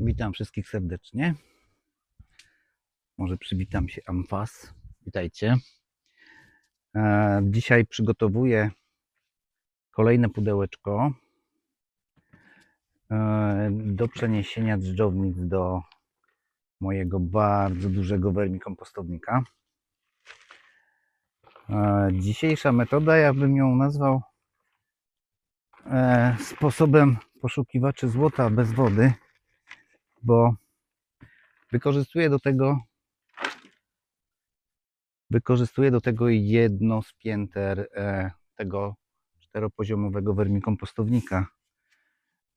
Witam wszystkich serdecznie. Może przywitam się Amfas. Witajcie. E, Dzisiaj przygotowuję kolejne pudełeczko e, do przeniesienia dżdżownic do mojego bardzo dużego wermikompostownika. E, Dzisiejsza metoda, ja bym ją nazwał sposobem poszukiwaczy złota bez wody, bo wykorzystuję do tego wykorzystuję do tego jedno z pięter e, tego czteropoziomowego wermikompostownika.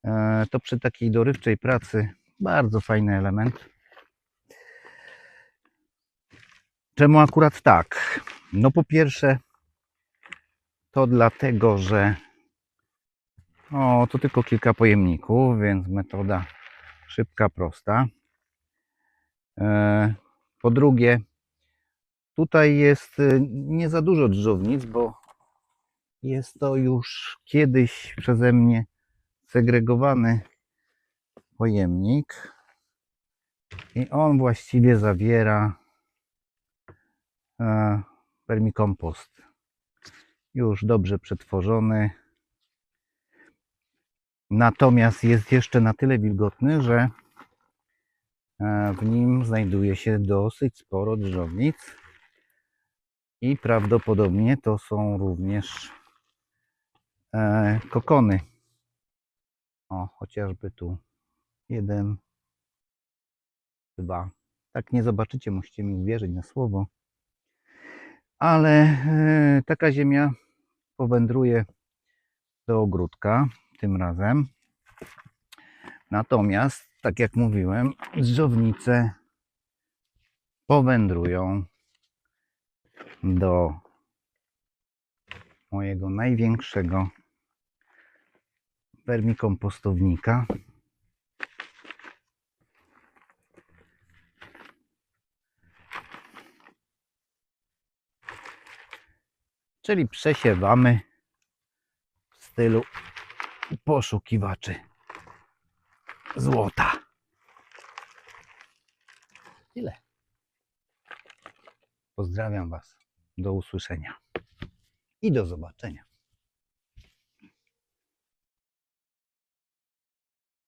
E, to przy takiej dorywczej pracy bardzo fajny element. Czemu akurat tak? No po pierwsze to dlatego, że o, to tylko kilka pojemników, więc metoda szybka, prosta. E, Po drugie, tutaj jest e, nie za dużo dżdżownic, bo jest to już kiedyś przeze mnie segregowany pojemnik i on właściwie zawiera e, vermikompost już dobrze przetworzony. Natomiast jest jeszcze na tyle wilgotny, że e, w nim znajduje się dosyć sporo dżdżownic i prawdopodobnie to są również e, kokony. O, chociażby tu jeden, dwa. Tak nie zobaczycie, musicie mi uwierzyć na słowo. Ale e, taka ziemia powędruje do ogródka tym razem. Natomiast, tak jak mówiłem, dżdżownice powędrują do mojego największego wermikompostownika. Czyli przesiewamy w stylu poszukiwaczy złota. Tyle. Pozdrawiam Was. Do usłyszenia i do zobaczenia.